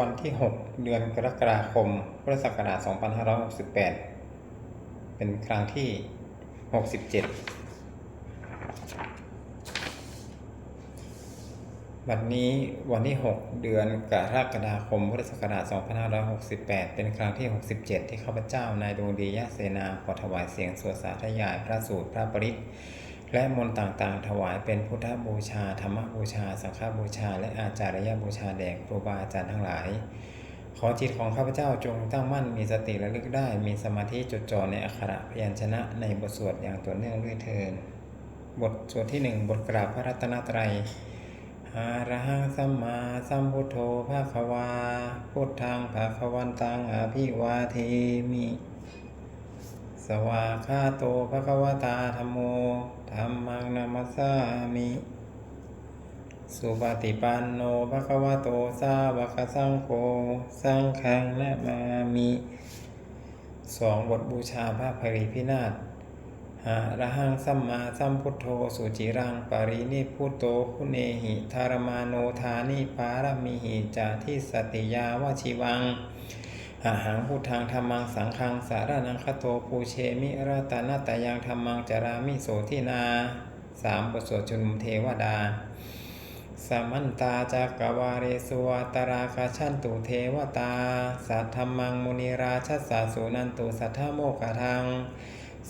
วันที่ 6 เดือนกรกฎาคม พุทธศักราช 2568 เป็นครั้งที่ 67วันนี้วันที่ 6 เดือนกรกฎาคม พุทธศักราช 2568 เป็นครั้งที่ 67 ที่ข้าพเจ้านายดวงดียะเสนาขอถวายเสียงสวดสาธยาย พระสูตรพระปริตร และมนต์ต่างๆ ถวายเป็นพุทธบูชา ธรรมบูชา สังฆบูชา และอาจารยบูชาแด่ครูบาอาจารย์ทั้งหลาย ขอจิตของข้าพเจ้าจงตั้งมั่นมีสติระลึกได้ มีสมาธิจดจ่อในอักขระพยัญชนะในบทสวดอย่างต่อเนื่องด้วยเทินบทสวดที่หนึ่งบทกราบพระรัตนตรัยอะระหังสัมมาสัมพุทโธภาควา พุทธังภาควันตังอภิวาเทมิ สวาคาโตภะคะวตาธรรมโมธรรมังนามัสสามิ สุปฏิปันโนภะคะวโตสาวกสังโฆสังฆังนะมามิสองบทบูชาพระภริพินาศอะระหังสัมมาสัมพุทโธสุจิรังปารินิพพุโตคุเนหิ ธารมาโนธานิปารมิหิจาทิสติยาวชิวัง อะหังพุทธังธรรมังสังฆังสารนังคโตปูเชมิรัตนาตยังธรรมังจารามิโสทินาสามบทสวดชุนุมเทวดา สมันตาจักวาเรสวตราคาชันตุเทวตา สัทธรรมังมุนิราชสาสุนันตุสัทธโมกขทัง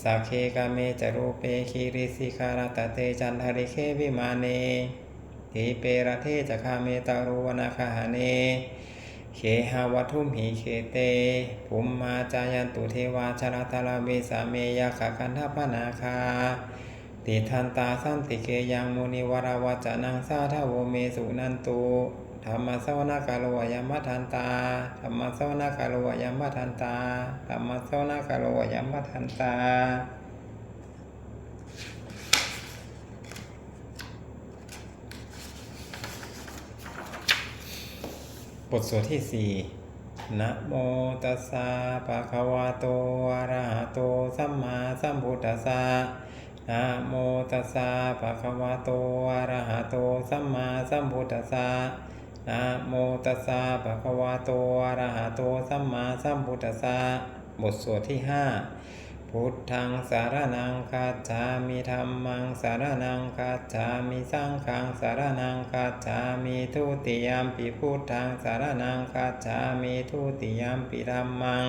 สักเคกาเมจารูเปคีริสิคารตเตจันทริเควิมาเนทีเปรเทจคาเมตารุวนาคาหาเน เคหาวัทุมหิเคเตภุมมาจายันตุเทวาชรตาลาเวสาเมยาขคันทพนาคาติทันตาสันติเกยังมุนิวราวจานังสาทาโวเมสุนันตุธรรมสวนากาโลยมัทันตาธรรมสวนากาโลยมัทันตาธรรมสวนากาโลยมัทันตา ทสวดที่สี่นะโมตัสสะภะคะวะโตอะระหะโตสัมมาสัมพุทธัสสะนะโมตัสสะภะคะวะโตอะระหะโตสัมมาสัมพุทธัสสะนะโมตัสสะภะคะวะโตอะระหะโตสัมมาสัมพุทธัสสะบทสวดที่ห้า พุทธังสารนังคัจามิธัมมังสารนังคัจามิสังฆังสารนังคัจามิทุติยมปิพุทธังสารนังคัจามิทุติยมปิธัมมัง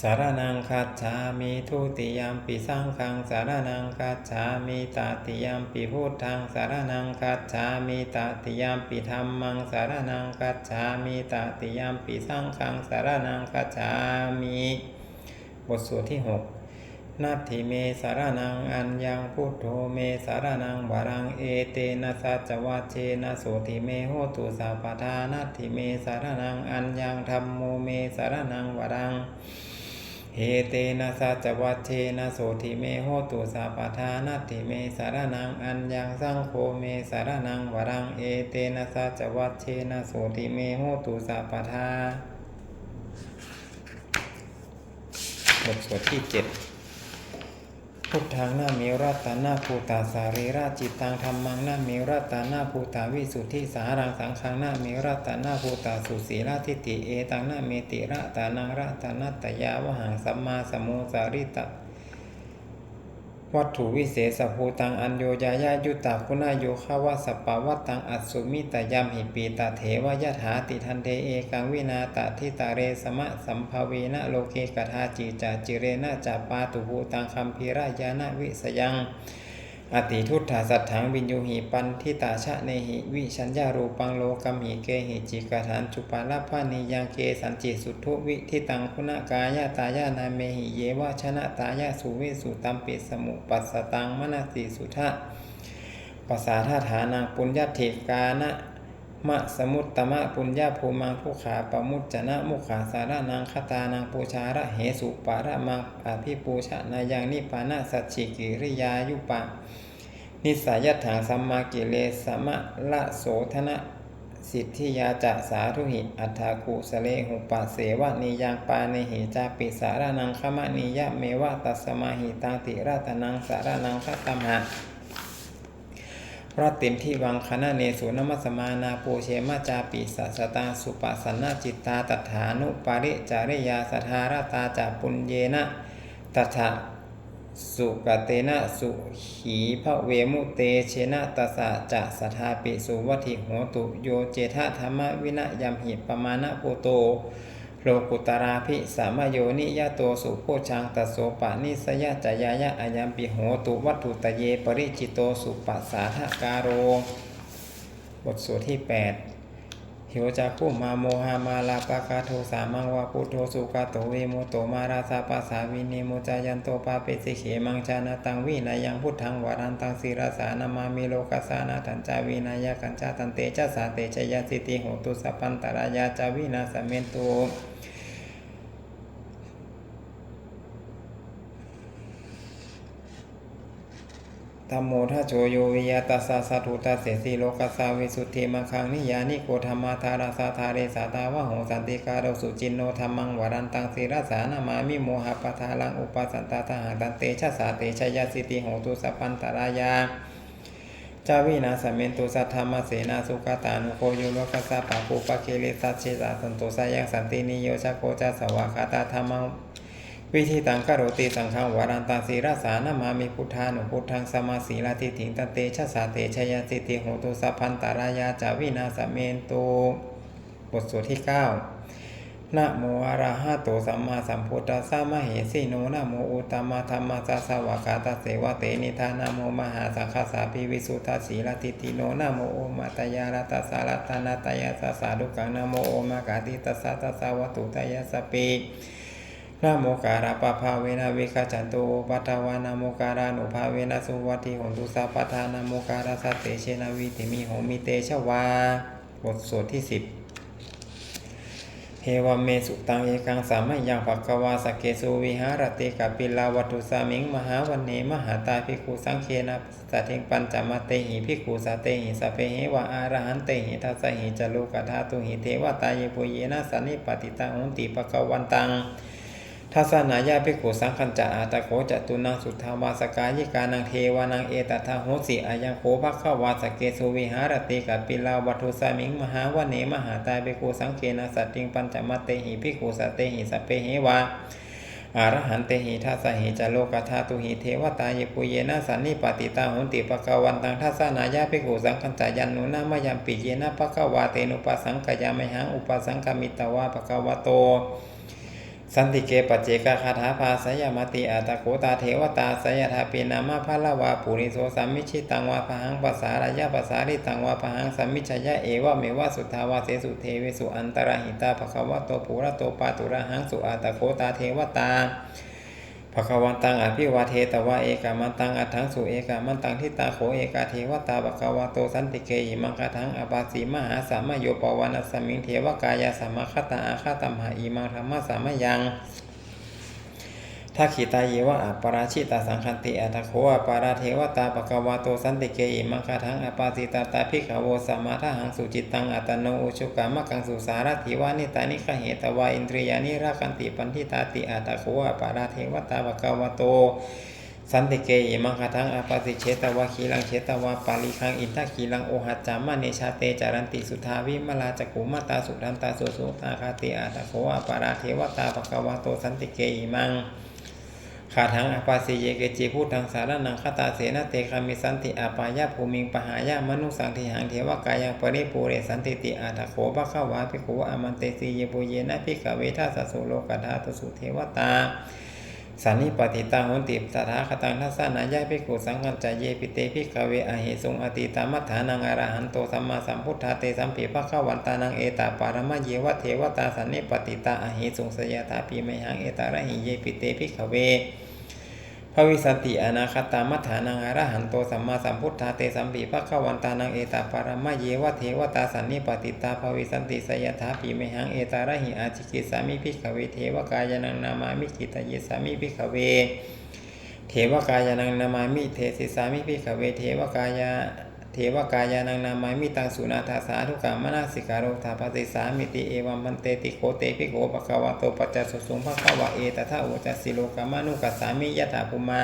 สารนังคัจามิทุติยมปิสังฆังสารนังคัจามิตติยมปิพุทธังสารนังคัจามิตติยมปิธัมมังสารนังคัจามิตติยมปิสังฆังสารนังคัจามิ บทสวดที่หกนาทิเมสารนังอัญญังพุทโธเมสารนังวารังเอเตนะสัจวัชเชนะโสติเมโหตุสัพพทานาทิเมสารนังอัญญังธรรมโมเมสารนังวารังเฮเตนะสัจวัชเชนะโสติเมโหตุสัพพทานาทิเมสารนังอัญญังสังโฆเมสารนังวรังเอเตนะสัจวัชเชนะโสติเมโหตุสัพพทา บทสวดที่เจ็ดพุทธังนามิรัตานาภูตาสารีราจิตตังธรรมังนามิรัตานาภูตาวิสุทธิสารังสังฆังนามิรัตานาภูตาสุสีราทิติเอตังนาเมติระตานังรัตานัตตยาวหังสัมมาสัมุสาริตะ วัตถุวิเศษภูตังอัญโยยายายุตตาคุณาโยคาวาสปาวัตตังอัสุมิตยามหิปีตาเถวยถาติทันเทเอกังวินาตทิตาเรสมะสัมภเวนะโลเกกทาจีจาจิเรนะจาปาตุภูตังคัมภีรายานะวิสยัง อติทุตถาสัตถังวินยูหิปันทิตาชะเนหิวิชัญญารูปังโลกัมหิเกหิจิกฐานจุปาลพานิยังเกสันจิสุทุวิทิตังคุณกายาตายานาเมหิเยวะชนะตายาสุวิสุตัมปิสมุปัสสตังมนสิสุทะปัสสาทาฐานังปุญญาธิกานะมะสมุตตมะปุญญาภูมังผู้ขาปมุจจนะมุขาสาระนังคตานังปูชาระเหสุปาระมังอภิปูชะนายังนิปานะสัจฉิกิริยายุปะ นิสายถังสัมมากิเลสมะละโสธนะสิทธิยาจะสาธุหิ อัฏฐากุสเลหุปัสเสวะนิยังปาเนหิจาปิสารนังขมะนิยะเมวะตัสมาหิตังติราตนังสารนังคัตตมหะพระติมที่วังคณะเนสุนมัสมานาปูเชมาจาปิสัสตาสุปสันนาจิตตาตถานุปาริจาริยาสทารตาจาปุญเยนะตถา สุกเตนะสุขีพระเวมุเตเชนะตสะจะสทาปิสุวัติโหตุโยเจทะธรรมวินะยมหิปมาณปุโตโลกุตราภิสามโยนิยะโตสุโพชังตโสปะนิสยะจายายะอายัมปิโหตุวัตถุตะเยปริจิโตสุปัสสาทะการโร บทสวดที่ 8 หิวจากุมาโมหามาลาปะกาโทสามังวาพุทโทสุกาโตเวโมโตมาราสาปัสสาวินิโมจายันโตปาเปสิเขมังชานาตังวินายังพุทธังวารันตังสีราสานามามิโลกัสานาตันจาวินายกัญจาตันเตชะสาเตชยสิติโหตุสัพพันตรายาจาวินาสเมนตุ ธรรมโมทัชโชโยวิยาตัสสะสัตุตัสเสสีโลกัสสาวิสุทธิมังคังนิยานิโกธรรมาธาราสาธาเรสาตาวะโหสันติการโรสุจินโนธรรมังวรันตังสีรสานามามิโมหะปทาลังอุปสันตาทหาตันเตชะสาเตชยสิติโหตุสัพพันตรายาจาวินาสเมนตุสัทธรรมเสนาสุกตานุโคโยโลกัสสะปะปุปะเคเลสัชเชสาสันโตสายังสันตินิโยชะโคจาสวากาตาธรรมัง วิธีตังกโรติสังฆังวารันตังสีรสานามามิพุทธานุพุทธังสมาสีลาทิถิงตันเตชะสาเตชยสิติโหตุสัพพันตารายาจาวินาสเมนตุบทสวดที่9นะโมอะระหะโตสัมมาสัมพุทธัสสะมะเหสีโนนะโมอุตตมะธรรมะสสวากาตเสวะเตนิทานะโมมหาสังฆสาปิวิสุทธาสีลทิติโนนะโมโอมาตยารัตสารัตนาตยาสสาดุกังนะโมโอมากาติตัสสะตัสสะวัตุตยาสปิ นะโมการาปะภาเวนะวิคาจันโตปัตวานะโมการานุภาเวนะสุวัติหนตุสัพพทานะโมการาสัตเตเชนะวิติมิโหมิเตชวาบทสวดที่สิบเฮวเมสุตังเอกังสามัยยังภควาสเกสุวิหารติกปิลาวัตุสามิงมหาวันเนมหาตาภิกขุสังเคนะสัตถิงปัญจมเตหิภิกขุสาเตหิสพเพหิวะอารหันเตหิทัสหิจโลกธาตุหิเทวตายปุเยนะสันนิปติตังอุติปะกวันตัง ทัศนายาภิกขุสังคัญจะอาตะโขจตุนังสุทธาวาสกายิกานังเทวานังเอตทาโหสิอายังโคภคววาสเกสุวิหารติกัปปิลาวัตุสามิงมหาวเนมหาตาภิกขุสังเคนะสัตติงปัญจมัตเตหิภิกขุสัตเตหิสัพเพหิวาอารหันเตหิทัสหิจโลกธาตุหิเทวตาเยปุเยนะสันนิปติตาหุนติปะกวันตังทัศนายาภิกขุสังคัญจายันนุนามยัมปิเยนะปะกวาเตนุปสังกยามหังอุปสังกมิตวาปะกวโต สันติเกปเจกคาถาภาสยามติอาตโกตาเทวตาสยทาปีนามาพะละวาปุริโสสัมมิชิตังวาพหังภาษารายะภาษาริตังวาพหังสัมมิชยะเอวะเมวะสุทธาวาเสสุเทเวสุอันตรหิตาภควะโตปุระโตปาตุระหังสุอาตโกตาเทวตา ภควันตังอภิวาเทตวะเอกามันตังอัถังสุเอกามันตังทิตาโขเอกาเทวตาภควาโตสันติเกยิมังกะทังอปาสีมหาสามโยปวานัสมิงเทวกายาสัมมาคตาอาคาตัมหาอิมังธรรมะสามยัง ทักขิตาเยวะอัปปราชิตาสังคันติอัตโคอัปปาราเทวตาปะกวาโตสันติเกอิมังคาทังอปาสิตาตาภิกขโวสมาทหังสุจิตตังอัตโนอุชุกามะกังสุสารถิวานิตานิขเหตวาอินทรียานิราคันติปันทิตาติอัตโคอัปปาราเทวตาปะกวาโตสันติเกอิมังคาทังอปาสิเชตวะขีลังเชตวะปาลิคังอินทขีลังโอหัจจามะเนชาเตจารันติสุทาวิมลาจักขุมาตาสุทันตาสุสุตาคาติอัตโคอัปปาราเทวตาปะกวาโตสันติเกอิมัง ขาทังอปาสิเยเกจิพูทังสารนังคตาเสนาเตคามิสันติอาปายาภูมิงปหายามนุสังทิหังเทวกายังปริปูเรสันติติอาตโขภะขวาภิกขุอามันเตสีเยปุเยนะภิกขเวทัสสะโลกธาตุสุเทวตาสันนิปติตังหุนติตถาคตังทัสสนายาภิกขุสังฆัจเยปิเตภิกขเวอหิสุงอติตามัฏฐานังอรหันโตสัมมาสัมพุทธาเตสัมปีภะคะวันตานังเอตาปารมะเยวะเทวตาสันนิปติตาอหิสุงสยตาปีไมหังเอตาระหิเยปิเตภิกขเว พระวิสติอนาคตามัฏฐานังอรหันโตสัมมาสัมพุทธาเตสัมปีพระขวันตานังเอตาปารมะเยวะเทวตาสันนิปติตาภวิสันติสยถาปีเมหังเอตาระหิอาจิกิสามิพิกขเวเทวกายนังนามามิกิตยิสามิพิกขเว เทวกายนังนามามิเทสิสามิพิกขเวเทวกายา เทวกายานังนามามิตังสุนาทาสาธุกามนาสิกาโรธาปฏิสามิติเอวัมมันเตติโคเตปิโกปะกวะโตปัจจสุสุงภะควะเอตถะอุจสิโลกามานุกัสสามิยะถาภุมา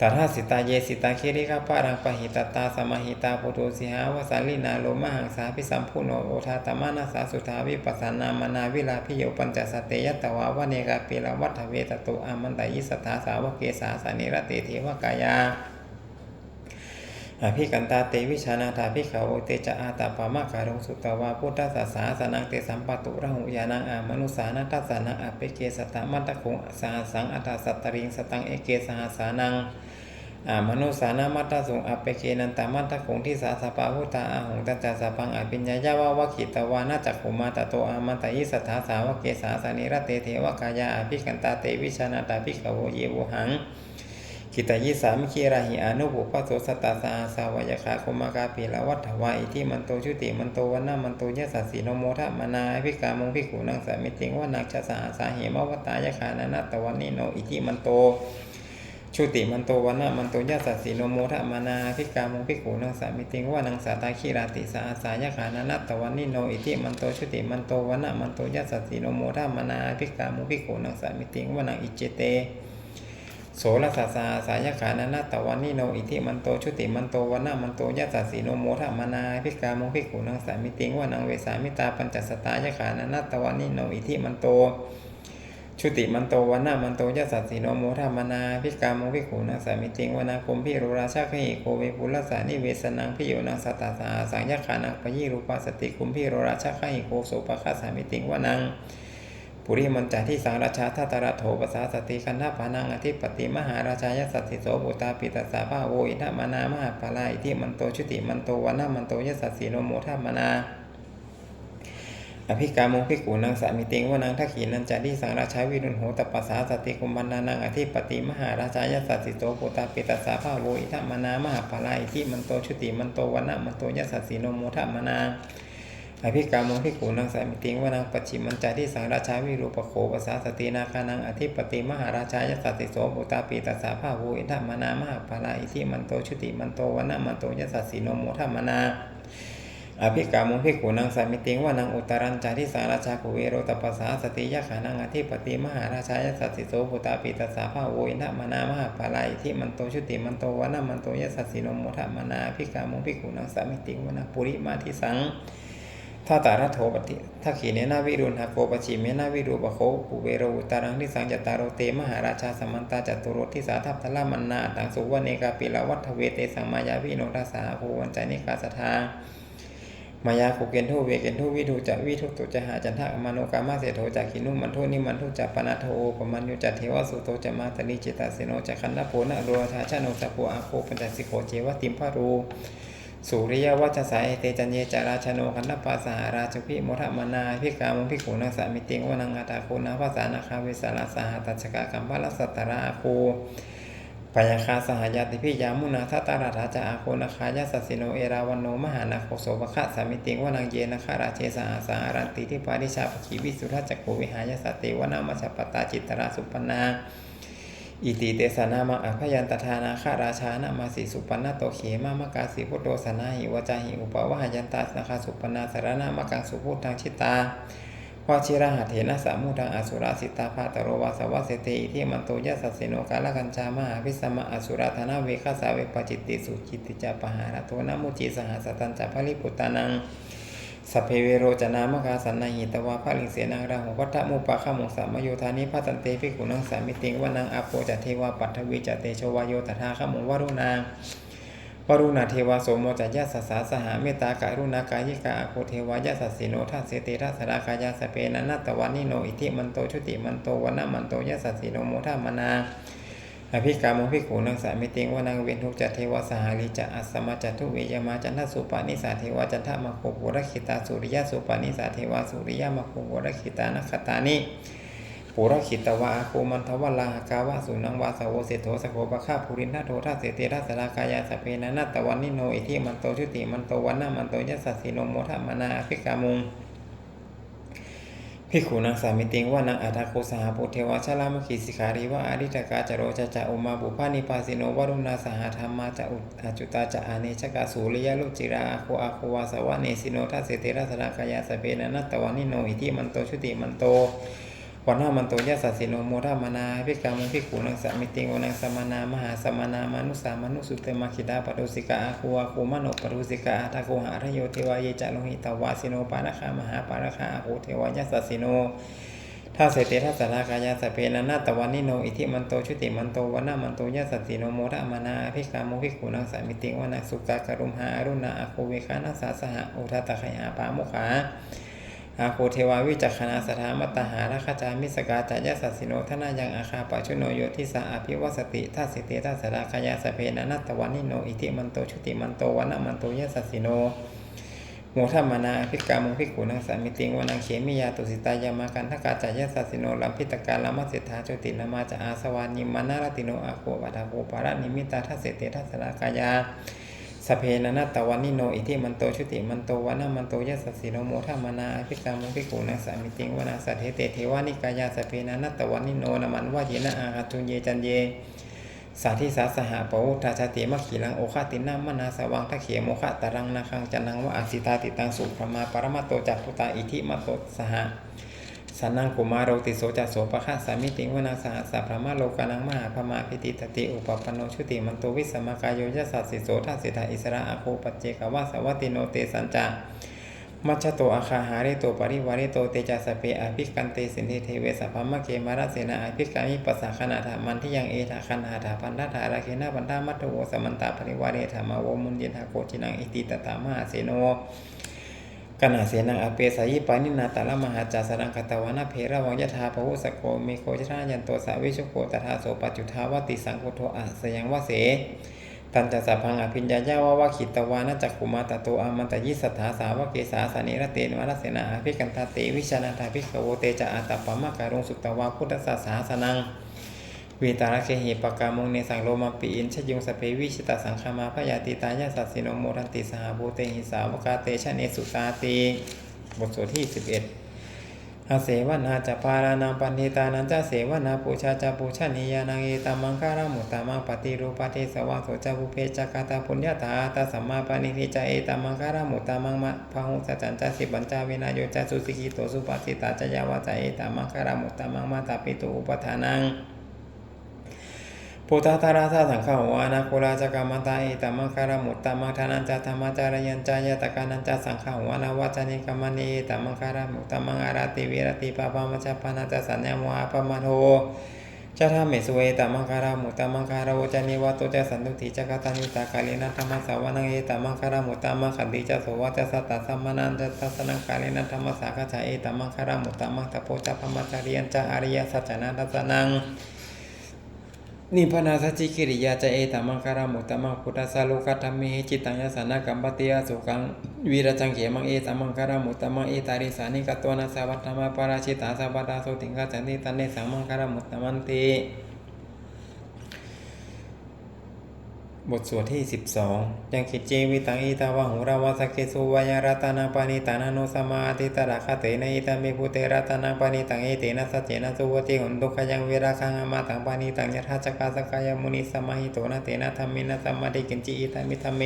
ตถาสิตาเยสิตาคิริกาปารังปหิตตาสมาหิตาปุตุสิหาวสันลินาโลมหังสาพิสัมพุโนโอทาตมานาสาสุทาวิปัสสนามานาวิลาพิโยปัญจสตเตยตวาวเนกาปิลวัฏเวตตุอามันตยิสทธาสาวเกสาสานิรติเทวกายา อภิกันตาเตวิชานาถาภิกขาวเตจะอาตาปามะการงสุตวาพุทธศาสาสนังเตสัมปตุระหุยานังอามนุสานัตสานังอเปเกสตมัตตะคงสาสังอัตสัตตริงสตังเอเกสหสานังอามนุสานามัตตสุงอเปเกนันตามัตตคงที่สาสปาหุตาอาหงตัจจสปังอภิญญายาวาวคิตวานาจักขุมาตโตอามันตยิสัทธาสาวเกสาสานิรเตเทวกายาอภิกันตาเตวิชานาถาภิกขาวเยวหัง กิตายิสามิคีราหิอานุบุปโสสตตาสาสาวยคาคมากาปีละวัฏวาอิทิมันโตชุติมันโตวันนามันโตยะสัสสีโนโมทะมานาภิกามงภิกขุนังสามิติงวานักชะสาสาเหมวตายคานานัตวันนิโนอิทิมันโตชุติมันโตวันนามันโตยะสัสสีโนโมทะมานาภิกามงภิกขุนังสามิติงวานังสาตาคีราติสาสายคานานัตตวันนิโนอิทิมันโตชุติมันโตวันนามันโตยะสัสสีโนโมทะมานาภิกามงภิกขุนังสามิติงวานังอิเจเต โสรสาสาสายขานานาตวันนิโนอิทิมันโตชุติมันโตวันนามันโตยัสสสีโนโมทมานาพิกามงพิกุนังสามิติงวานังเวสามิตาปัญจสตายขานานาตวันนิโนอิทิมันโตชุติมันโตวันนามันโตยัสสสีโนโมทมานาพิกามงพิกุนังสามิติงวานาคมพิรุราชาขิโกเวปุลสานิเวสนังพิโยนังสัตตาสาสังยขานังปยิรูปาสติคุมพิรุราชาขิโกโสปะคาสามิติงวานัง ปุริมันจาที่สังราชาทัตระโถปสาสติคันธปานังอธิปติมหาราชายสัตติโสปุตาปิตัสสาภาโวอินทมานามหาปาลาอิทิมันโตชุติมันโตวันนามันโตยสัสสีโนโมทามานาอภิกามงพิกูนังสามิติงวานังทักขีนันจาที่สังราชาวิรุณโหตปัสสาสติคุมบันนานังอธิปติมหาราชายสัตติโสปุตาปิตัสสาภาโวอินทมานามหาปาลาอิทิมันโตชุติมันโตวันนามันโตยสัสสีโนโมทามานา อภิกามงพิกูนังสามิติงวานังปัจฉิมันจาที่สังราชาวิรูปโขปสาสตินาคานังอธิปติมหาราชายสัตติโสปุตาปีตัสสาภาวูอินทมานามหาภาลาอิทิมันโตชุติมันโตวนนะมันโตยสัสสีโนโมทมานาอภิกามงพิกูนังสามิติงวานังอุตรัญจาที่สังราชากุเวโรตปัสสาสติยะขานังอธิปติมหาราชายสัตติโสปุตาปีตสาภาโวอินทมานามหาภาลาอิทิมันโตชุติมันโตวันนะมันโตยสัสสีโนโมทมานาอภิกามงพิกูนังสามิติงวานังปุริมาทิสัง ถ้าตารัตโถปฏิถ้าขีเนนาวิรุณหาโกปชิเมนาวิรูปโคปุเวโรตารังทิสังจตารโรเตมหาราชาสมันตาจตุโรทิสาทัพทละมันนาตังสุวเนกาปิลวัฏเวเตสังมายาวิโนทัสสาภูวันใจนิกาสทามายาโคเกนโทเวเกนโทวิทูจะวิทุตุจะหาจันทะมโนกามาเสโทจากขินุมันโทนิมันทุจะปนาโทปมันยุจัตเทวสุโตจะมาตลิจิตาเสโนจะคันนโพนะโรธาชาโนสัพโปอาโคปัญจสิโกเจวติมพารู สุริยวัชสายเตจันเยจาราชโนคันธปาสหราชพิโมทมนาพิกามพิขุนังสามิติงวนังอาตาโคนาภาษานาคาเวสาราสหตัชกากัมพลสัตตราโคปยาคาสหายาติพิยามุนาทัตตาราธาจาอาโคนาคายาสสิโนเอราวันโนมหานาโคโสภคะสามิติงวนังเยนาคาราเชสหาสารันติทิปาริชาปขีวิสุทธจักโกวิหายาสติวนามัชปตาจิตตราสุปนา อิติเตสนามาอภยันตทานาคาราชานามาสีสุปนนาโตเขมามกาสีพุทโธสนาหิวจาหิอุปวหายันตาสนาคาสุปนาสารนามกังสุพุทธังชิตาวชิระหัตเถนะสามุทังอสุราสิตาภาตโรวาสวัสเสติอิทิมันโตยัสสสิโนกาลกัญจามหาพิสมะอสุราธนาเวคาสาเวปจิตติสุจิตติจาปหาระโทนามุจิสหสตันจาภลิปุตานัง สัพเพเวโรจนามกาสันนาหิตวาภาลิงเสนังราหุวัฏมุปะขมุสามโยธานิพัตันเตภิกขุนังสามิติงวานังอาโปจเทวาปัทวีจเตโชวายโยตถาขมุวารุณาวรุณาเทวาโสมจยะสัสสาสหาเมตตาการุณากายิกาอโคเทวายะสัสสิโนทัสเสติทัสรากายาสเปนันนัตตวันนิโนอิทิมันโตชุติมันโตวันนมันโตยะสัสสิโนโมทามนา อภิกามงพิขูนังสามิติงวานังเวนทุกจัตเทวสหาริจะอัสมาจัตทุเวยมาจันทสุปานิสาเทวจันทมโคปุรคิตาสุริยสุปานิสาเทวสุริยมโคปุรคิตานคตานิปุรคิตวะอาโคมันทวลากาวะสุนังวาสโวเสโทสโคปะฆาภูรินทโททัสเสติทัสสรากายาสเปนันนัตตวันนิโนอิทิมันโตชุติมันโตวันนะมันโตยะสัสสิโนโมทมานาอภิกามุง พิขุนังสามิติงว่านังอัตถโคสหปุเทวชลามขีสิขารีว่าอาริตกาจโรจจะอุมาบุพานิพาสิโนวรุณาสหธรรมาจะอุอาจุตาจะอาเนชกาสูริยลุจิราอาโคอาโควาสวะเนสิโนทัสเสติรัสรากายาสเปนะนนัตตวานิโนอิทิมันโตชุติมันโต ววันหน้ามันโตยะสัสิโนโมทามานาพิกามุพิขุนังสมิติงวนังสมานามหาสมานามนุสามนุสุเตมาคิดาปรุสิกาอาคูอาคูมโนปรุสิกาอาทาโกหะรโยเทวายจะโลหิตวาสิโนปาระคามหาปาระคาอาคูเทวายะสัสสิโนถ้าเสติทัสารากายาสเพนันนาตวันนิโนอิทิมันโตชุติมันโตวันนามันโตยะสตติโนโมทะมานาภิกามุภิกขุนังสามิติวนาสุกากรุมหาอรุณาอาโคเวคานัสสาสหะอุทาตะขยาปามุขา อาโคเทวาวิจักขณาสถามตหาราคจามิสกาจายสัสสิโนทนายังอาคาปะชุโนโยทิสาอภิวัสติทัสสิเตทัสสารากายาสเพนนนาตวันนิโนอิทิมันโตชุติมันโตวันามันโตยสัสสิโนโมทัมมานาภิกามุภิกขุนังสามิติงวนังเขมิยาตุสิตายามากันทกาจายสัสสิโนลัมพิตการลัมมัสสิทธาโจตินามาจะอาสวานิมานารติโนอาโคปัทาโกปาระนิมิตาทัสเสเตทัสสรากายา สเพนนาตตวันนิโน อิทิมันโตชุติมันโตวนามันโตยสัสสิโนโมทัมานาภิกามุภิกขุนัสามิติงวนังสัทเทเตเทวานิกายาสเพนนาตตวันนิโนนามันวาเยนะอาคัตุเยจันเยสาธิสาสหปวุทาชาติมัคขีลังโอคาตินามนาสวังทะเขโมคะตรังนาคังจันังวะอาสิตาติตังสุพมาปรมาโตจักพุตาอิทิมโตสห สันนังกุมารโรติโสจัสโสปะคะสามิติวนาสหสัพพมาโลกานังมหาพมาพิติตติอุปปนโนชุติมันโตวิสมากายโยยสัสสิโสทัสสิทาอิสระอโคปัจเจกวาสวัติโนเตสัญจามัชโตอาคาหาริโตปริวาริโตเตจาสเปอภิกันเตสินเทเทเวสัพพมะเกมาราเสนาอภิกามิปัสสะขณาถามันที่ยังเอทาคันหาถาพันธาถาราเคนะปันธามัตโวสมันตาปริวาเรธรรมาวมุนเยทาโกจินังอิติตตามหาเสโน กนาเสนังอเปสายิปานินาตาลมหาจาสรังคตวานาเพระวังยถาภวุสโกเมโคชรายันโตสาวิชุโกตถาโสปจุทาวติสังโฆโทอะสยังวะเสตันจะสัพังอภิญญายาวาวาขิตวานะจักขุมาตโตอามันตยิสัทธาสาวกเกสาสานิรเตนวรเสนาอภิกันตาเตวิชนาถาภิกขโวเตจะอาตปปมะการุงสุตตวาพุทธศาสาสนัง วีตาระเคหิปกามงเนสังโลมาปีอินชยุงสเปวิชิตาสังคามาพยาติตายาสัสสิโนโมทันติสหภูเตหิสาวกาเตชะเนสุตาตีบทสวดที่11อาเสวนาจะปารานังปันธิตานันจะเสวนาปูชาจะปูชนียานังเอตมังคารามุตตามังปฏิรูปฏิสวังโสจะบุเพจักตาปุญญาตาตาสัมมาปานิทิจะเอตมังคารามุตตามังมะพหุสัจจันจะสิบัญจาเวนาโยจะสุสิกิโตสุปัสสิตาจะยาวาจะเอตมังคารามุตตามังมาตาปิตุอุปทานัง พุทธาตาราสาสังฆาวานาคุราจกรรมตาเอตัมมังคารมุตตมังทานันจธรรมจารยันจายตกานันจสังฆาวานาวัจนิกรรมณีตัมมังคารมุตตมังอาราติวิรติปาปามัจจปานาจสัญญามวาปมาโทจะทำเมสุเอตัมมังคารามุตตมังคาราโวจนิวัตโตจะสันตุติจักตานิตากาลินัธรรมสาวนังเอตัมมังคารามุตตมังขันติจะโสวัจสัตตสัมมานันจะทัสนังกาลินัธรรมสาคจาเอตัมมังคารามุตตมังตะโพจะพมัจจาริยันจะอริยสัจจนาทัสนัง นิพพนาสัจจิกิริยาจะเอตัมมังคารามุตตมังพุทธสาโลกัตถมเมหิจิตังยสานะกัมปติยสุขังวีรจังเขมังเอตัมมังคารามุตตมังเอตาริสานิกตวนาสาวัตถมาปาราชิตาสาวัตตาโสติงกัจจันติตันเนสังมังคารามุตตมันติ บทสวดที่ 12 ยังคิดเจวิตังอิตาวังหุราวาสเกสุวายรัตนาปานิตานานุสมาติตระคาเตนะอิตามิพุเตรัตนาปานิตังเอเตนะสัจเจนะสุวติหุนตุขยังเวราคังอมาตังปานิตังยทัจจกาสกายมุนิสมาหิโตนะเตนะธรรมินะสัมมาทิกินจิอิตามิธรรมเม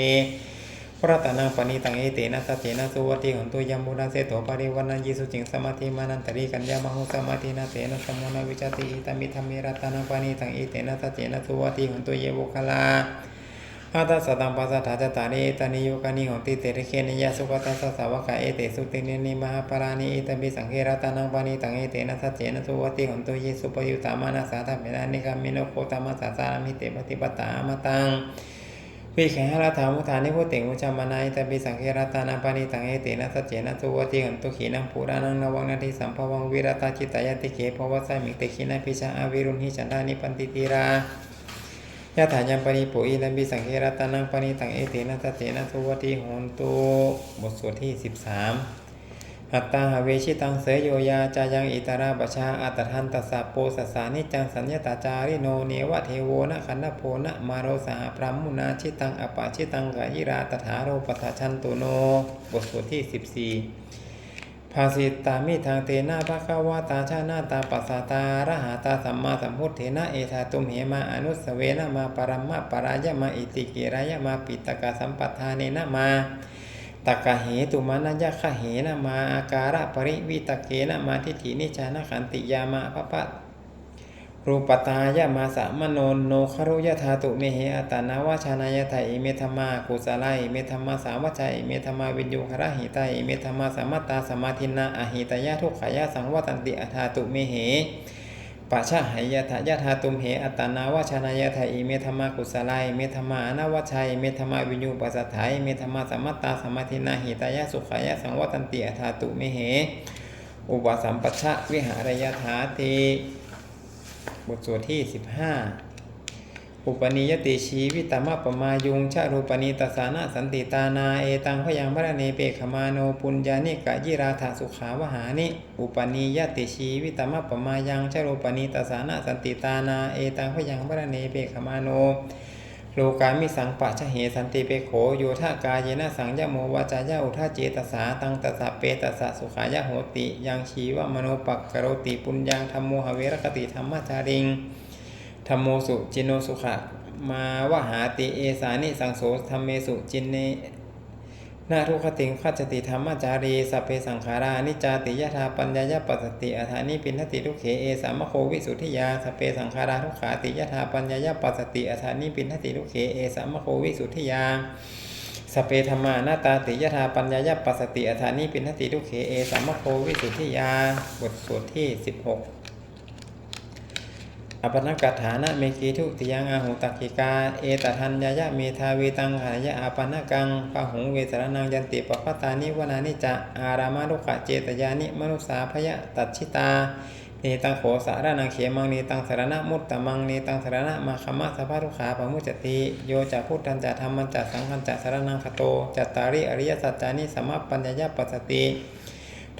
พระตานังปณิตังเอเตนะสัจเจนะสุวัติหันตุยมุนาเสโตปริวันนันยิสุจิงสมาธิมานันตริกัญญามหุสมาธินาเตนะสมุนาวิจติอิตามิธรรมิรัตนังปณิตังเอเตนะสัจเจนะสุวัติหันตุเยบุคลา อาตาสตังปัสสะทาจตานิเอตานิโยกานิหนติเตระเคนิยสุขตัสสะสาวกะเอเตสุตินินิมหาปารานิอิตามิสังเกรัตนังปณิตังเอเตนะสัจเจนะสุวัติหันตุเยสุปยุตามานาสาธาเมนานิกามิโนโคตามาสาสามิเตปฏิปตามตังวิแขหรัฐามุทานิพุติงอุชามานายตบิสังเกรตานาปานิตังเอเตนะสัจเจนะสุวติหันตุขีนังปูรานังนวังนาทิสัมภวังวิรตาจิตายติเขภวสัยมิเตขีนาพิชาอาวิรุณหิจันทานิปันติติรา ยะถายัมปนิปุอิลัมบิสังเกรตานังปานิตังเอเตนะสัจเจนะสุวติโหนตุบทสวดที่ 13อัตตาหเวชิตังเสยโยยาจายังอิตาราปชาอัตทันตสสะโปสสานิจังสัญญตาจาริโนเนวะเทโวนะขันนโพนะมาโรสหพรหมุนาชิตังอปาชิตังกะยิราตถาโรปทาชันตุโนบทสวดที่ 14 ภาสิตามิทางเทนะภะคะวาตาชานาตาปัสสตาระหาตาสัมมาสัมพุทเทนะเอธาตุมเหมาอนุสเวนะมาปรัมมะปรายะมาอิติกิรายะมาปิตกะสัมปทาเนนะมาตักะเหตุมานะยะคะเหนะมาอาการะปริวิตเกนะมาทิฏฐินิจานะขันติยามาพะปะ รูปตายะมาสะมโนโนคารุยะธาตุเมเหอตานาวาชานายะไทอิเมธมากุสลายเมธมาสาวัจจัยเมธมาวิญญูคระหิตายเมธมาสัมมตตาสมาธินาอหิตายะทุกขายะสังวัตันติอัฏฐาตุเมเหปัชชะหายะทะยะธาตุมเหอตานาวาชานายะทะอิเมธมากุสลายเมธมานาวชัยเมธมาวิญญูปัสสัทธายเมธมาสัมมัตตาสมาธินาหิตายะสุขายะสังวัตันติอัฏฐาตุเมเหอุปสัมปัชชะวิหารยถาติ บทสวดที่ 15 อุปนิยติชีวิตามะปมายุงชารูปนิตสานะสันติตานาเอตังพยังพระเนเปขมาโนปุญญานิกะยิราธาสุขาวหานิ อุปนิยติชีวิตามะปมายังชารูปนิตสานะสันติตานาเอตังพยังพระเนเปขมาโน โลกามิสังปะชะเหสันติเปโขโยธากาเยนะสังยะโมวาจายะอุทาเจตสาตังตสะเปตสะสุขายะโหติ ยังชีวมโนปักกโรติปุญญังธรรมโมหเวรคติธรรมจาริงธรรมโมสุจินโนสุขะมาวหาติเอสานิสังโสธรรมเมสุจินเน นาทุกขติงขัจติธรรมจารีสัพเพสังขารานิจจาติยธาปัญญายปัสสติอัฏฐานิปินทติทุเขเอสามโควิสุทธิยาสัพเพสังขาราทุขาติยธาปัญญายปัสสติอัฏฐานิปินทติทุเขเอสามโควิสุทธิยาสพเพธรรมานาตาติยธาปัญญายปัสสติอัฏฐานิปินทติทุเขเอสามโควิสุทธิยาบทสวดที่16 อปนกัฏฐานะเมกีทุติยังอาหุตักขิกา เอตทัญญายะเมทาวีตังหายะอาปนกังปะหุงเวสรนังยันติปปตานิวนานิจะอารามาลุขะเจตยานิมนุสาพยะตัดชิตาเนตังโขสารนังเขมังเนตังสารณะมุตตมังเนตังสารณะมาคมะสภาทุขาปมุจจติโยจะพุทธันจะธรรมันจะสังฆันจะสารนังคโตจัตตาริอริยสัจจานิสมปปัญญาปัสสติ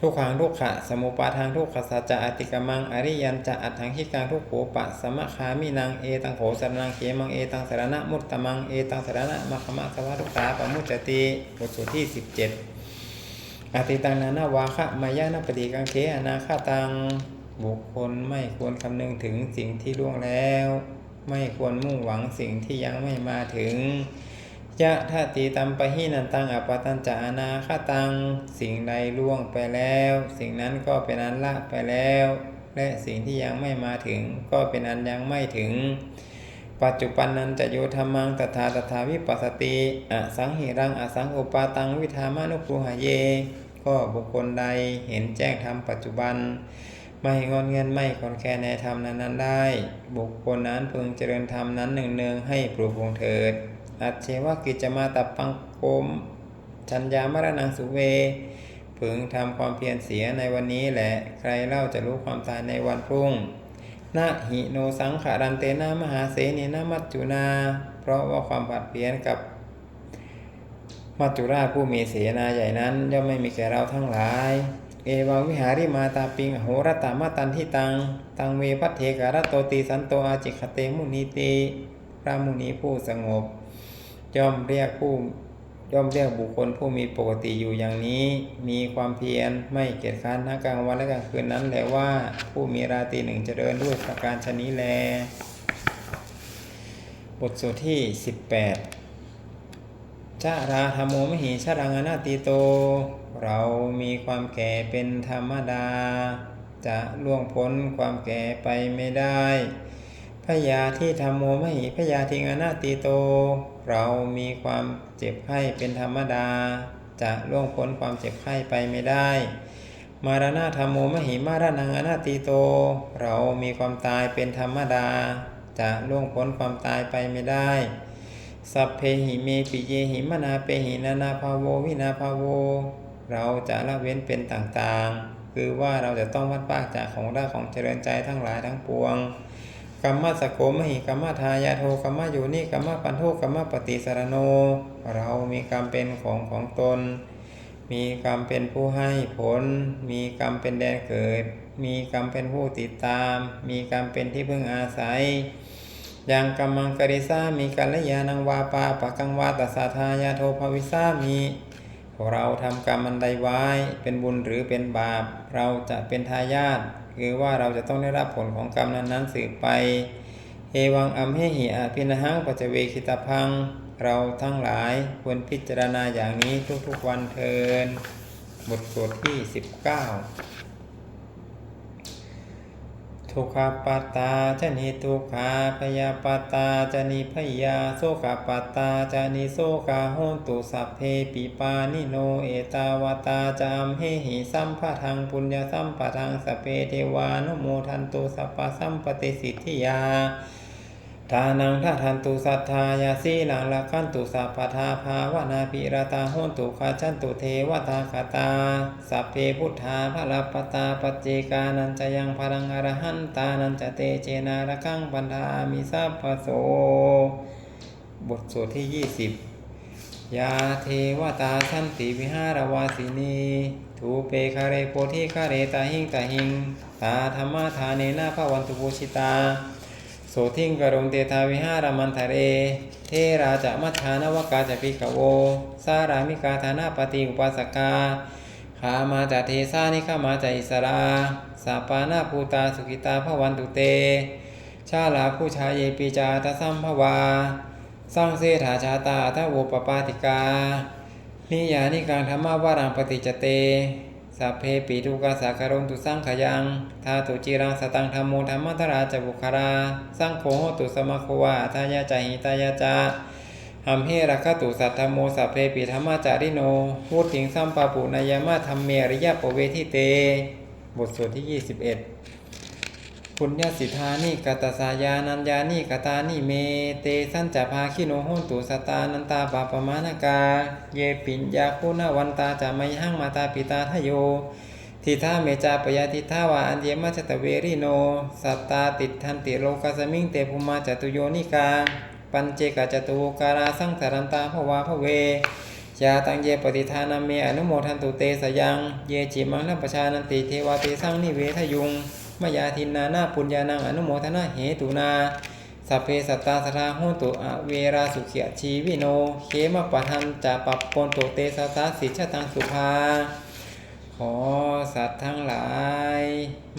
ทุกขังทุกขะสมุปาทางทุกขสัจจะอติกมังอริยันจะอัตถังคิกังทุกโขปะสมะคามินังเอตังโขสรนังเขมังเอตังสารณะมุตตมังเอตังสารณะมะขมะสวะทุกขาปมุจจติบทสูตรที่17อติตังนานาวาคะมายานาปฏิกังเขอนาคาตังบุคคลไม่ควรคำนึงถึงสิ่งที่ล่วงแล้ว ไม่ควรมุ่งหวังสิ่งที่ยังไม่มาถึง ยะทาติตัมปะหินันตังอปตัญจาอนาคตัง สิ่งใดล่วงไปแล้ว สิ่งนั้นก็เป็นอันละไปแล้ว และสิ่งที่ยังไม่มาถึงก็เป็นอันยังไม่ถึง ปัจจุบันนั้นจะโยธรรมังตถาตถาวิปัสสติอสังหิรังอสังอุปาตังวิธามานุปูหะเย ก็บุคคลใดเห็นแจ้งธรรมปัจจุบัน ไม่งอนเงินไม่คอนแคลนในธรรมนั้นๆได้ บุคคลนั้นพึงเจริญธรรมนั้นหนึ่งๆให้ปลูกวงเถิด อัจเชวกิจมาตับปังโคมชัญญามรณังสุเวพึงทำความเพียรเสียในวันนี้แหละใครเล่าจะรู้ความตายในวันพรุ่งนาหิโนสังขารันเตนามหาเสนีนามัจจุนา เพราะว่าความผัดเปลี่ยนกับ มัจจุราชผู้มีเสนาใหญ่นั้นย่อมไม่มีแก่เราทั้งหลาย เอวังวิหาริมาตาปิงโหรตามาตันทิตัง ตังเวพัทเทการะโตติสันโตอาจิคเตมุนีติพระมุนีผู้สงบ ย่อมเรียกผู้ย่อมเรียกบุคคลผู้มีปกติอยู่อย่างนี้ มีความเพียรไม่เกียจคร้านทั้งกลางวันและกลางคืนนั้นแหละว่าผู้มีราตรีหนึ่งเจริญด้วยประการชนี้แล บทสวดที่ 18ชาราธรรมโมมหิชารังอนาติโต เรามีความแก่เป็นธรรมดา จะล่วงพ้นความแก่ไปไม่ได้พยาที่ธรรมโมมหิพยาทิงอนาติโต เรามีความเจ็บไข้เป็นธรรมดา จะล่วงพ้นความเจ็บไข้ไปไม่ได้ มารณะธรรมโมมหิมารานังอนาติโต เรามีความตายเป็นธรรมดา จะล่วงพ้นความตายไปไม่ได้ สัพเพหิเมปิเยหิมนาเปหินานาภาโววินาภาโว เราจะละเว้นเป็นต่างๆ คือว่าเราจะต้องวัดปากจากของราของเจริญใจทั้งหลายทั้งปวง กรรมสโกมหิกรรมทายาโทกรรมโยนิกรรมปันโทกรรมปฏิสารโน เรามีกรรมเป็นของของตน มีกรรมเป็นผู้ให้ผล มีกรรมเป็นแดนเกิด มีกรรมเป็นผู้ติดตาม มีกรรมเป็นที่พึ่งอาศัยอย่างกรรมังกริสามีกัลยาณังวาปาปะกังวาตัสสาทายาโทภวิสามีเราทำกรรมอันใดไว้เป็นบุญหรือเป็นบาป เราจะเป็นทายาท คือว่าเราจะต้องได้รับผลของกรรมนั้นๆสืบไป เอวังอัมเหหิอาพินหังปัจจเวคิตาพัง เราทั้งหลายควรพิจารณาอย่างนี้ทุกๆวันเทินบทสวดที่ 19 ทุกขปตตาจนิทุกขาพยาปตตาจนิพยาโสกปตตาจนิโสกาโหนตุสัพเพปิปานิโนเอตาวตาจามเฮหิสัมภะทังปุญญสัมปะทังสเปเทวานุโมทันตุสัพพะสัมปติสิทธิยา ทานังทาทันตุสัทธายาสีลังละขันตุสัพพทาภาวนาปิรตาโหนตุขาชันตุเทวตาคตา สัพเพพุทธาภลปตาปจเจกานันจะยังพลังอรหันตานันจะเตเจนาระคังปันธามิสัพพโส บทสวดที่20ยาเทวตาสันติวิหารวาสินีทูเปคาเรโพธิคาเรตาหิงตาหิง ตาธรรมทาเนนาภวันตุภูชิตา โสทิงกรงเตทาวิหารามันทะเร เทราจะมัชฌานวกาจะปิกโว สารามิกาธานาปฏิอุปาสกาขามาจากเทสานิขามาจากอิสราสาปานาภูตาสุกิตาภวันตุเต ชาลาผู้ชายเยปีจาตสัมภวาสร้างเสถาชาตาทะโวปปาติกา นิยานิกังธรรมวารังปฏิจเต สัพเพปิทุกาสาคารุงตุสังขยังทาตุจิรังสตังธรรมโมธรรมตราจบุคาราสังโฆโหตุสมะโควาทายาจหิตายาจาหัมเหรักตุสัทธโมสัพเพปิธรรมจาริโนพูดถึงสัมปาปุนายามะธรรมเมริยะปเวทิเต บทสวดที่ 21 ปุญญสิทธานิกตสายานัญญานิกตานิเมเตสันจะพาคิโนโหนตุสตานันตาปาปมานากา เยปิญญาคุณวันตาจะไมหังมาตาปิตาทโยทิท่าเมจาปยาทิท่าวาอันเยมัจตเวริโน สัตตาติทันติโลกัสมิงเตภุมาจตุโยนิกา ปัญเจกจตุการาสังสารันตาภวาภเวยาตังเยปฏิทานาเมอนุโมทันตุเตสยัง เยจิมังนัปชานันติเทวาเตสังนิเวทยุง มยาทินนานาปุญญานังอนุโมทนาเหตุนาสัพเพสัตตาสทาหนตุอเวราสุขียชีวิโนเขมปะทันจะปัปปนตุเตสสาสิชะตังสุภา ขอสัตว์ทั้งหลาย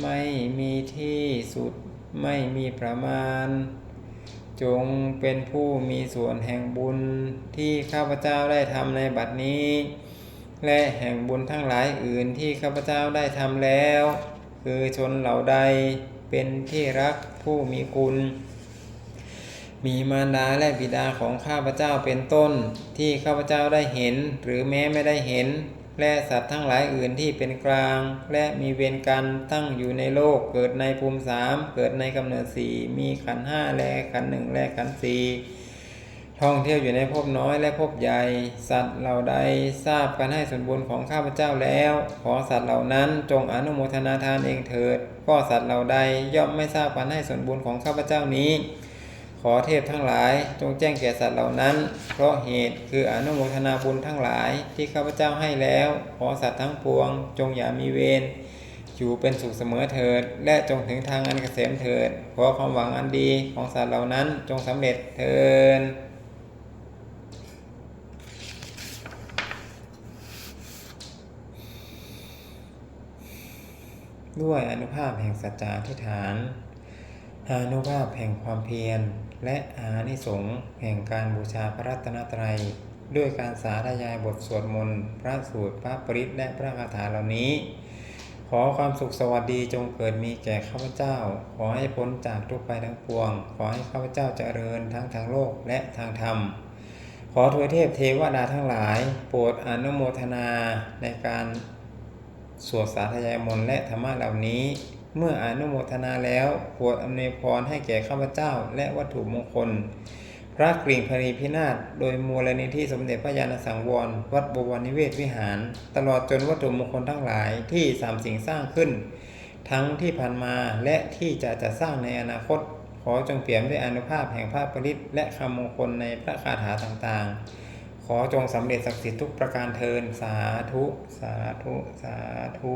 ไม่มีที่สุดไม่มีประมาณ จงเป็นผู้มีส่วนแห่งบุญที่ข้าพเจ้าได้ทำในบัดนี้ และแห่งบุญทั้งหลายอื่นที่ข้าพเจ้าได้ทำแล้ว คือชนเหล่าใดเป็นที่รักผู้มีคุณ มีมารดาและบิดาของข้าพเจ้าเป็นต้น ที่ข้าพเจ้าได้เห็น หรือแม้ไม่ได้เห็น และสัตว์ทั้งหลายอื่นที่เป็นกลาง และมีเวรกันตั้งอยู่ในโลกเกิดในภูมิสามเกิดในกำเนิดสี่มีขันห้าและขันหนึ่งและขันสี่ ท่องเที่ยวอยู่ในภพน้อยและภพใหญ่ สัตว์เหล่าใดทราบการให้ส่วนบุญของข้าพเจ้าแล้ว ขอสัตว์เหล่านั้นจงอนุโมทนาทานเองเถิด ก็สัตว์เหล่าใดย่อมไม่ทราบการให้ส่วนบุญของข้าพเจ้านี้ ขอเทพทั้งหลายจงแจ้งแก่สัตว์เหล่านั้น เพราะเหตุคืออนุโมทนาบุญทั้งหลายที่ข้าพเจ้าให้แล้ว ขอสัตว์ทั้งปวง จงอย่ามีเวรอยู่เป็นสุขเสมอเถิด และจงถึงทางอันเกษมเถิด ขอความหวังอันดีของสัตว์เหล่านั้นจงสำเร็จเถิด ด้วยอนุภาพแห่งสัจจาธิฐาน อานุภาพแห่งความเพียร และอานิสงส์แห่งการบูชาพระรัตนตรัย ด้วยการสาธยายบทสวดมนต์พระสูตรพระปริตและพระคาถาเหล่านี้ ขอความสุขสวัสดีจงเกิดมีแก่ข้าพเจ้า ขอให้พ้นจากทุกภัยทั้งปวง ขอให้ข้าพเจ้าเจริญทั้งทางโลกและทางธรรมขอทวยเทพเทวดาทั้งหลาย โปรดอนุโมทนาในการ สวดสาธยายมนต์และธรรมะเหล่านี้ เมื่ออนุโมทนาแล้วโปรดอำนวยพรให้แก่ข้าพเจ้าและวัตถุมงคล พระกริ่งพรีพินาศโดยมูลนิธิสมเด็จพระยาณสังวร วัดบวรนิเวศวิหาร ตลอดจนวัตถุมงคลทั้งหลายที่สามสิ่งสร้างขึ้น ทั้งที่ผ่านมาและที่จะจะสร้างในอนาคต ขอจงเปี่ยมด้วยอนุภาพแห่งพระปริตและคำมงคลในพระคาถาต่างๆ ขอจงสำเร็จศักดิ์สิทธิ์ทุกประการเทินสาธุ สาธุ สาธุ